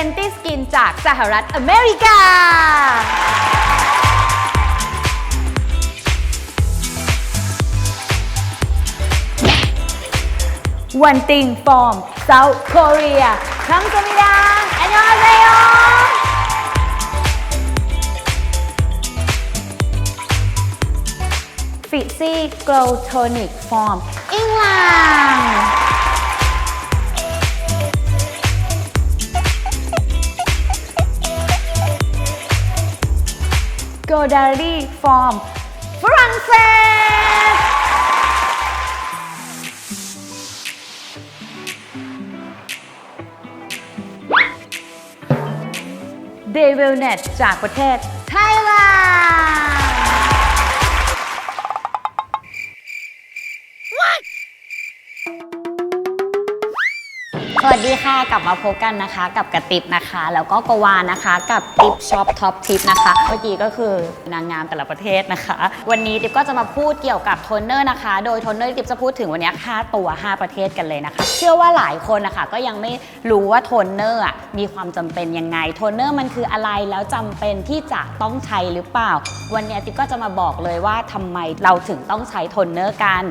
Fenty Skin จากสหรัฐอเมริกา One Thing from South Korea คำสมิดาอันยองเซอยฟิซี่โกลโทนิกฟอร์มอังกฤษ Daddy from ฝรั่งเศสเดวิลเนตจากประเทศไทยแลนด์ส วัสดีค่ะกลับมาพบกันนะคะ กับกระติบนะคะ แล้วก็กวานนะคะ กับติปช็อปท็อปทิปนะคะ เมื่อกี้ก็คือนางงามแต่ละประเทศนะคะ วันนี้ติปก็จะมาพูดเกี่ยวกับโทนเนอร์นะคะ โดยโทนเนอร์ติปจะพูดถึงวันนี้5ตัว 5 ประเทศกันเลยนะคะ เชื่อว่าหลายคนนะคะก็ยังไม่รู้ว่าโทนเนอร์อะมีความจำเป็นยังไงโทนเนอร์มันคืออะไรแล้วจำเป็นที่จะต้องใช้หรือเปล่า วันนี้ติปก็จะมาบอกเลยว่าทำไมเราถึงต้องใช้โทนเนอร์กัน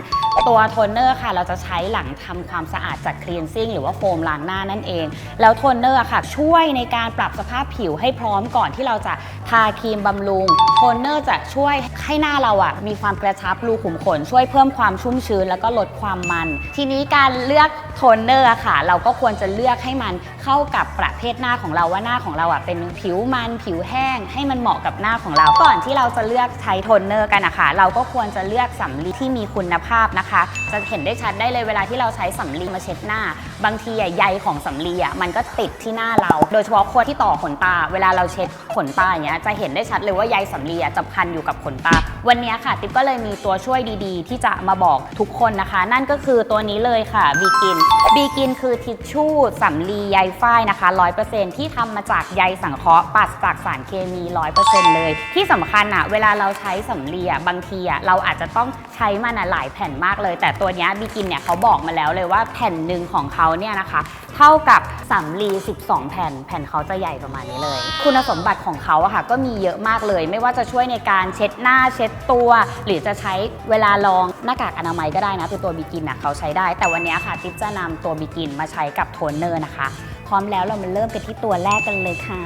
ตัวโทนเนอร์ค่ะ เราจะใช้หลังทำความสะอาดจากคลีนซิ่งหรือว่าโฟมล้างหน้านั่นเอง แล้วโทนเนอร์ค่ะ ช่วยในการปรับสภาพผิวให้พร้อมก่อนที่เราจะทาครีมบำรุงโทนเนอร์จะช่วยให้หน้าเราอะมีความกระชับรูขุมขน ช่วยเพิ่มความชุ่มชื้น แล้วก็ลดความมัน ทีนี้การเลือกโทนเนอร์ค่ะ เราก็ควรจะเลือกให้มันเข้ากับประเภทหน้าของเราว่าหน้าของเราอะเป็นผิวมันผิวแห้ง ให้มันเหมาะกับหน้าของเรา ก่อนที่เราจะเลือกใช้โทนเนอร์กันนะคะเราก็ควรจะเลือกสำลีที่มีคุณภาพนะคะจะเห็นได้ชัดได้เลยเวลาที่เราใช้สำลีมาเช็ดหน้าบางทีอะใยของสำลีอะมันก็ติดที่หน้าเรา โดยเฉพาะคนที่ต่อขนตา เวลาเราเช็ดขนตาอย่างเงี้ยจะเห็นได้ชัดเลยว่าใยสำลีอะจะพันอยู่กับขนตา วันนี้ค่ะ ติ๊บก็เลยมีตัวช่วยดีๆ ที่จะมาบอกทุกคนนะคะ นั่นก็คือตัวนี้เลยค่ะบีกินบีกินคือทิชชู่สำลีใยฝ้ายนะคะ 100%ที่ทำมาจากใยสังเคราะห์ปราศจากสารเคมี 100%เลย ที่สำคัญอะเวลาเราใช้สำลีอะบางทีอะเราอาจจะต้องใช้มันอะหลายแผ่นมากเลย แต่ตัวนี้บีกินเนี่ยเขาบอกมาแล้วเลยว่าแผ่นหนึ่งของเขาเนี่ยนะคะเท่ากับสำลี 12 แผ่น แผ่นเขาจะใหญ่ประมาณนี้เลย คุณสมบัติของเขาอะค่ะก็มีเยอะมากเลย ไม่ว่าจะช่วยในการเช็ดหน้าเช็ดตัว หรือจะใช้เวลาลองหน้ากากอนามัยก็ได้นะคือตัวบิกินอะเขาใช้ได้ แต่วันนี้ค่ะติ๊บจะนำตัวบิกินมาใช้กับโทนเนอร์นะคะ พร้อมแล้วเรามาเริ่มกันที่ตัวแรกกันเลยค่ะ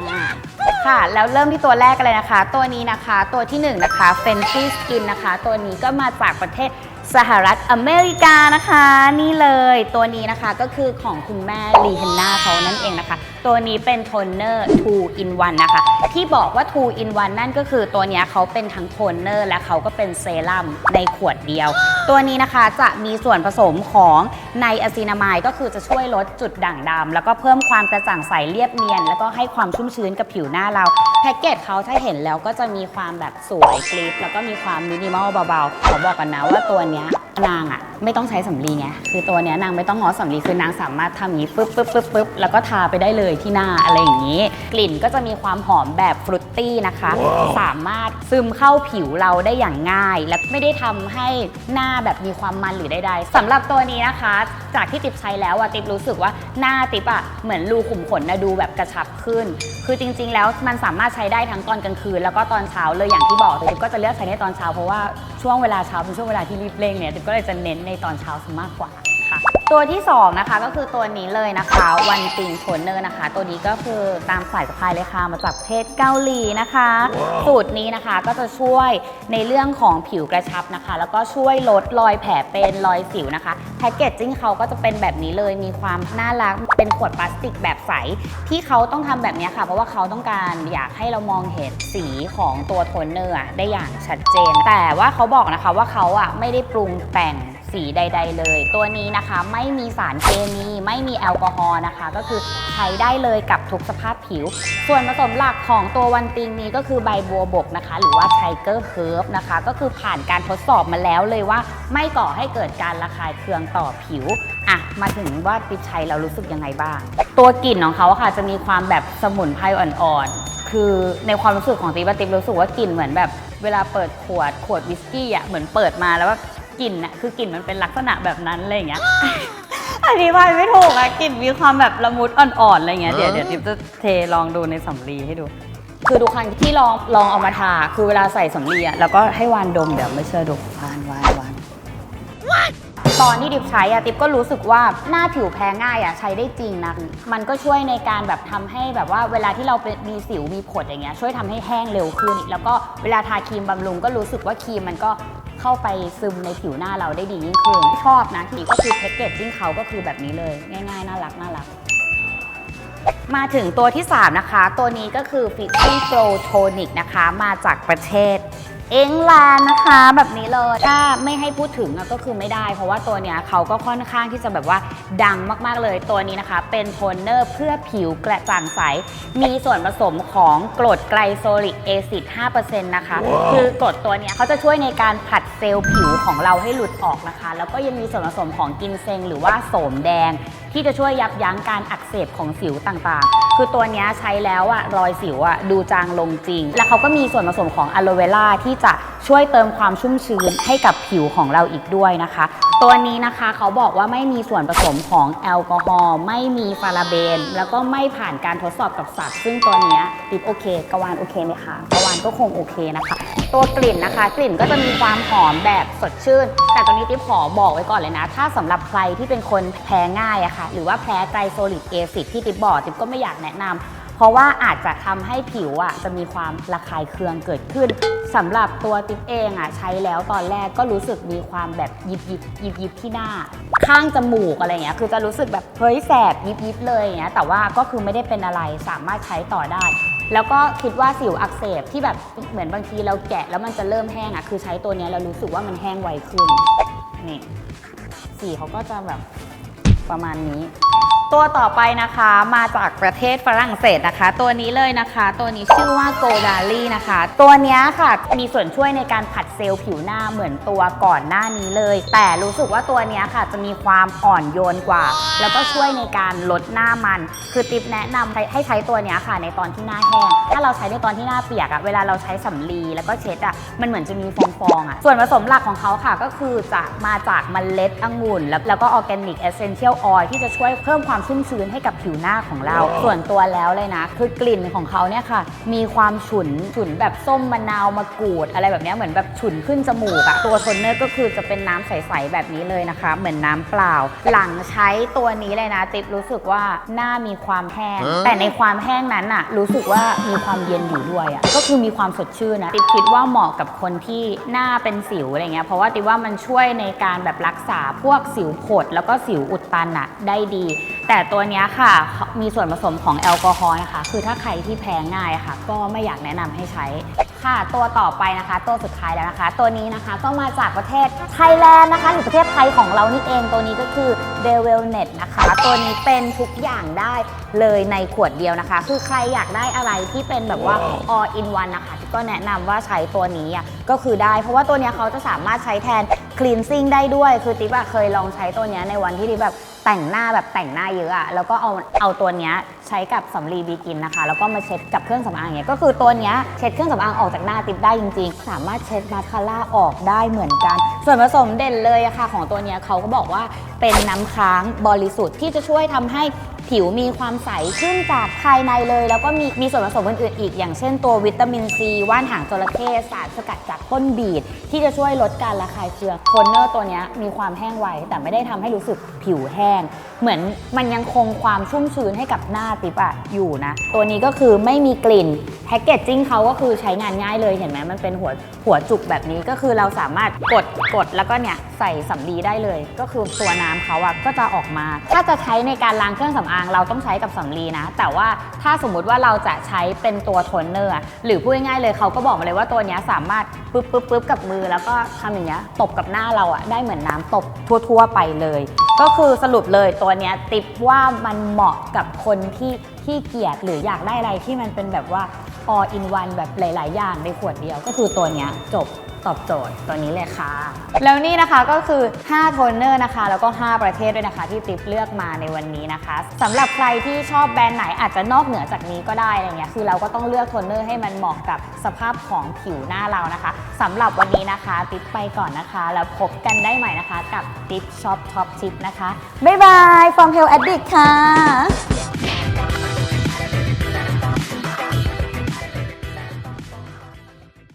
ค่ะ แล้วเริ่มที่ตัวแรกกันเลยนะคะ ตัวนี้นะคะ ตัวที่หนึ่งนะคะ Fenty Skin นะคะ ตัวนี้ก็มาจากประเทศ สหรัฐอเมริกานะคะ นี่เลยตัวนี้นะคะก็คือของคุณแม่ลีเฮนนาเขานั่นเองนะคะตัวนี้เป็นโทนเนอร์2 in 1 นะคะ ที่บอกว่า 2 in 1 นั่นก็คือตัวนี้เขาเป็นทั้งโทนเนอร์และเขาก็เป็นเซรั่มในขวดเดียว ตัวนี้นะคะจะมีส่วนผสมของไนอะซีนามายก็คือจะช่วยลดจุดด่างดำแล้วก็เพิ่มความกระจ่างใสเรียบเนียน แล้วก็ให้ความชุ่มชื้นกับผิวหน้าเรา แพ็กเกจเขาถ้าเห็นแล้วก็จะมีความแบบสวยกริปแล้วก็มีความมินิมอลเบาๆขอบอกกันนะว่าตัวนี้ นางอะไม่ต้องใช้สำลีไงคือตัวเนี้ยนางไม่ต้องง้อสำลีคือนางสามารถทำอย่างนี้ปึ๊บปึ๊บปึ๊บปึ๊บแล้วก็ทาไปได้เลยที่หน้าอะไรอย่างนี้ กลิ่นก็จะมีความหอมแบบฟรุตตี้นะคะ สามารถซึมเข้าผิวเราได้อย่างง่าย และไม่ได้ทำให้หน้าแบบมีความมันหรือใดๆสำหรับตัวนี้นะคะ จากที่ติ๊บใช้แล้วอะติ๊บรู้สึกว่าหน้าติ๊บอะเหมือนรูขุมขนนะดูแบบกระชับขึ้น คือจริง ๆ แล้วมันสามารถใช้ได้ทั้งตอนกลางคืน แล้วก็ตอนเช้าเลยอย่างที่บอกแต่ติ๊บก็จะเลือกใช้ในตอนเช้าเพราะว่าช่วงเวลาเช้าเป็นช่วงเวลาที่รีบเร่งเนี่ยติ๊บก็เลยจะเน้นในตอนเช้าซะมากกว่า ตัวที่ 2 นะคะก็คือตัวนี้เลยนะคะวันติงโทนเนอร์นะคะ ตัวนี้ก็คือตามสายสะพายเลยค่ะมาจากประเทศเกาหลีนะคะ สูตรนี้นะคะก็จะช่วยในเรื่องของผิวกระชับนะคะ แล้วก็ช่วยลดรอยแผลเป็นรอยสิวนะคะแพคเกจจิ้งเขาก็จะเป็นแบบนี้เลยมีความน่ารักเป็นขวดพลาสติกแบบใส ที่เขาต้องทำแบบนี้ค่ะ เพราะว่าเขาต้องการอยากให้เรามองเห็นสีของตัวโทนเนอร์อะได้อย่างชัดเจน แต่ว่าเขาบอกนะคะว่าเขาอะไม่ได้ปรุงแต่ง สีใด ๆ เลย ตัวนี้นะคะไม่มีสารเคมีไม่มีแอลกอฮอล์นะคะ ก็คือใช้ได้เลยกับทุกสภาพผิว ส่วนผสมหลักของตัววันติงนี้ก็คือใบบัวบกนะคะ หรือว่าไทเกอร์เฮิร์บนะคะ ก็คือผ่านการทดสอบมาแล้วเลยว่า ไม่ก่อให้เกิดการระคายเคืองต่อผิวอะมาถึงว่าติดใช้เรารู้สึกยังไงบ้าง ตัวกลิ่นของเขาค่ะจะมีความแบบสมุนไพรอ่อนๆคือในความรู้สึกของติ๊บติ๊บรู้สึกว่ากลิ่นเหมือนแบบเวลาเปิดขวดขวดวิสกี้อะเหมือนเปิดมาแล้วว่า กลิ่นอะคือกลิ่นมันเป็นลักษณะแบบนั้นอะไรอย่างเงี้ย อธิบายไม่ถูกอะกลิ่นมีความแบบละมุดอ่อนๆอะไรเงี้ยเดี๋ยวเดี๋ยวติ๊บจะเทลองดูในสำลีให้ดู คือทุกครั้งที่ลองลองเอามาทาคือเวลาใส่สำลีอะแล้วก็ให้วานดมเดี๋ยวไม่เชื่อดมวานวานวานตอนที่ดิบใช้อะติ๊บก็รู้สึกว่าหน้าผิวแพ้ง่ายอะใช้ได้จริงนะมันก็ช่วยในการแบบทำให้แบบว่าเวลาที่เราเป็นมีสิวมีผดอย่างเงี้ยช่วยทำให้แห้งเร็วขึ้นแล้วก็เวลาทาครีมบำรุงก็รู้สึกว่าครีมมันก็ เข้าไปซึมในผิวหน้าเราได้ดียิ่งขึ้น ชอบนะที่ก็คือแพ็กเกจจิ้งเขาก็คือแบบนี้เลย ง่ายๆ น่ารักน่ารัก มาถึงตัวที่ 3 นะคะ ตัวนี้ก็คือ f i x i Pro Tonic นะคะ มาจากประเทศ เอ็งแลนด์นะคะ แบบนี้เลยถ้าไม่ให้พูดถึงอะก็คือไม่ได้ เพราะว่าตัวเนี้ยเขาก็ค่อนข้างที่จะแบบว่าดังมากๆเลยตัวนี้นะคะ เป็นโทนเนอร์เพื่อผิวกระจ่างใส มีส่วนผสมของกรดไกลโซลิกแอซิด5%นะคะ คือกรดตัวเนี้ยเขาจะช่วยในการผลัดเซลล์ผิวของเราให้หลุดออกนะคะ แล้วก็ยังมีส่วนผสมของกินเซงหรือว่าโสมแดง ที่จะช่วยยับยั้งการอักเสบของสิวต่างๆ คือตัวนี้ใช้แล้วอะรอยสิวอะดูจางลงจริง แล้วเขาก็มีส่วนผสมของอะโลเวล่าที่จะช่วยเติมความชุ่มชื้นให้กับผิวของเราอีกด้วยนะคะ ตัวนี้นะคะเขาบอกว่าไม่มีส่วนผสมของแอลกอฮอล์ไม่มีฟาราเบน แล้วก็ไม่ผ่านการทดสอบกับสัตว์ ซึ่งตัวนี้ติดโอเคกวานโอเคไหมคะกวานก็คงโอเคนะคะ ตัวกลิ่นนะคะ กลิ่นก็จะมีความหอมแบบสดชื่น แต่ตัวนี้ติ๊บขอบอกไว้ก่อนเลยนะ ถ้าสำหรับใครที่เป็นคนแพ้ง่ายอะค่ะหรือว่าแพ้ไกลโซลิกเอซิดที่ติ๊บบอกติ๊บก็ไม่อยากแนะนำเพ ราะว่าอาจจะทำให้ผิวอะจะมีความระคายเคืองเกิดขึ้นสำหรับตัวติ๊บเองอะใช้แล้วตอนแรกก็รู้สึกมีความแบบยิบยิบยิบยิบที่หน้า ข้างจมูกอะไรเงี้ยคือจะรู้สึกแบบเฮ้ยแสบยิบยิบเลยเงี้ยแต่ว่าก็คือไม่ได้เป็นอะไรสามารถใช้ต่อได้ แล้วก็คิดว่าสิวอักเสบที่แบบเหมือนบางทีเราแกะแล้วมันจะเริ่มแห้งอะคือใช้ตัวนี้เรารู้สึกว่ามันแห้งไวขึ้นนี่สีเขาก็จะแบบประมาณนี้ ตัวต่อไปนะคะมาจากประเทศฝรั่งเศสนะคะ ตัวนี้เลยนะคะ ตัวนี้ชื่อว่าโกดาลี่นะคะ ตัวนี้ค่ะมีส่วนช่วยในการผัดเซลล์ผิวหน้าเหมือนตัวก่อนหน้านี้เลย แต่รู้สึกว่าตัวนี้ค่ะจะมีความอ่อนโยนกว่า แล้วก็ช่วยในการลดหน้ามัน คือติปแนะนำให้ใช้ตัวนี้ค่ะในตอนที่หน้าแห้ง ถ้าเราใช้ในตอนที่หน้าเปียกอะเวลาเราใช้สำลีแล้วก็เช็ดอะมันเหมือนจะมีฟองๆอะส่วนผสมหลักของเขาค่ะก็คือจะมาจากเมล็ดองุ่น แล้วแล้วก็ออร์แกนิกเอเซนเชียลออยที่จะช่วยเพิ่มความชุ่มชื้นให้กับผิวหน้าของเรา ส่วนตัวแล้วเลยนะ คือกลิ่นของเขาเนี่ยค่ะ มีความฉุนฉุนแบบส้มมะนาวมะกรูด อะไรแบบเนี้ยเหมือนแบบฉุนขึ้นจมูกอะตัวโทนเนอร์ก็คือจะเป็นน้ำใสๆแบบนี้เลยนะคะ เหมือนน้ำเปล่า หลังใช้ตัวนี้เลยนะติ๊บรู้สึกว่าหน้ามีความแห้ง แต่ในความแห้งนั้นอะรู้สึกว่ามีความเย็นอยู่ด้วยอะก็คือมีความสดชื่นนะติ๊บคิดว่าเหมาะกับคนที่หน้าเป็นสิวอะไรเงี้ยเพราะว่าติ๊บว่ามันช่วยในการแบบรักษาพวกสิวผด แล้วก็สิวอุดตันอะได้ดี แต่ตัวเนี้ยค่ะมีส่วนผสมของแอลกอฮอล์นะคะ คือถ้าใครที่แพ้ง่ายค่ะ ก็ไม่อยากแนะนำให้ใช้ค่ะตัวต่อไปนะคะ ตัวสุดท้ายแล้วนะคะ ตัวนี้นะคะก็มาจากประเทศไทยแลนด์นะคะหรือประเทศไทยของเรานี่เองตัวนี้ก็คือ d e v e l n e t นะคะ ตัวนี้เป็นทุกอย่างได้เลยในขวดเดียวนะคะ คือใครอยากได้อะไรที่เป็นแบบว่า all in one นะคะก็แนะนำว่าใช้ตัวนี้อะก็คือได้ เพราะว่าตัวเนี้ยเขาจะสามารถใช้แทน cleansing ได้ด้วย คือติ๊บอะเคยลองใช้ตัวเนี้ยในวันที่ติ๊บแบบแต่งหน้าแบบแต่งหน้าเยอะอะแล้วก็เอาเอาตัวเนี้ยใช้กับสำลีบีกินนะคะ แล้วก็มาเช็ดกับเครื่องสำอางอย่างเงี้ยก็คือตัวเนี้ยเช็ดเครื่องสำอางออกจากหน้าติ๊บได้จริง ๆ สามารถเช็ดมาสคาร่าออกได้เหมือนกัน ส่วนผสมเด่นเลยอะค่ะของตัวเนี้ยเขาก็บอกว่าเป็นน้ำค้างบริสุทธิ์ที่จะช่วยทำให้ ผิวมีความใสขึ้นจากภายในเลย แล้วก็มีมีส่วนผสมอื่นๆอีก อย่างเช่นตัววิตามินซีว่านหางจระเข้สารสกัดจากต้นบีดที่จะช่วยลดการระคายเคืองโทนเนอร์ตัวนี้มีความแห้งไว แต่ไม่ได้ทำให้รู้สึกผิวแห้ง เหมือนมันยังคงความชุ่มชื้นให้กับหน้าติ๊บะอยู่นะ ตัวนี้ก็คือไม่มีกลิ่นแพคเกจจิ้งเขาก็คือใช้งานง่ายเลยเห็นไหมมันเป็นหัวหัวจุกแบบนี้ก็คือเราสามารถกดกดแล้วก็เนี่ย ใส่สำลีได้เลย ก็คือตัวน้ำเขาอะก็จะออกมา ถ้าจะใช้ในการล้างเครื่องสำอางเราต้องใช้กับสำลีนะ แต่ว่าถ้าสมมุติว่าเราจะใช้เป็นตัวโทนเนอร์หรือพูดง่ายๆเลยเขาก็บอกมาเลยว่าตัวนี้สามารถปึ๊บปึ๊บปึ๊บกับมือ แล้วก็ทำอย่างเงี้ยตบกับหน้าเราอะได้เหมือนน้ำตบทั่ว ๆ ไปเลย ก็คือสรุปเลยตัวเนี้ยติปว่ามันเหมาะกับคนที่ขี้เกียจหรืออยากได้อะไรที่มันเป็นแบบว่า all in one แบบหลาย ๆ อย่างในขวดเดียว ก็คือตัวเนี้ยจบตอบโจทย์ตัวนี้เลยค่ะ แล้วนี่นะคะก็คือ5โทนเนอร์นะคะ แล้วก็ 5 ประเทศด้วยนะคะ ที่ติ๊บเลือกมาในวันนี้นะคะสำหรับใครที่ชอบแบรนด์ไหนอาจจะนอกเหนือจากนี้ก็ได้อะไรเงี้ยคือเราก็ต้องเลือกโทนเนอร์ให้มันเหมาะกับสภาพของผิวหน้าเรานะคะสำหรับวันนี้นะคะติ๊บไปก่อนนะคะ แล้วพบกันได้ใหม่นะคะ กับติ๊บช็อปท็อปทิปนะคะบ๊ายบาย from Hell Addict ค่ะ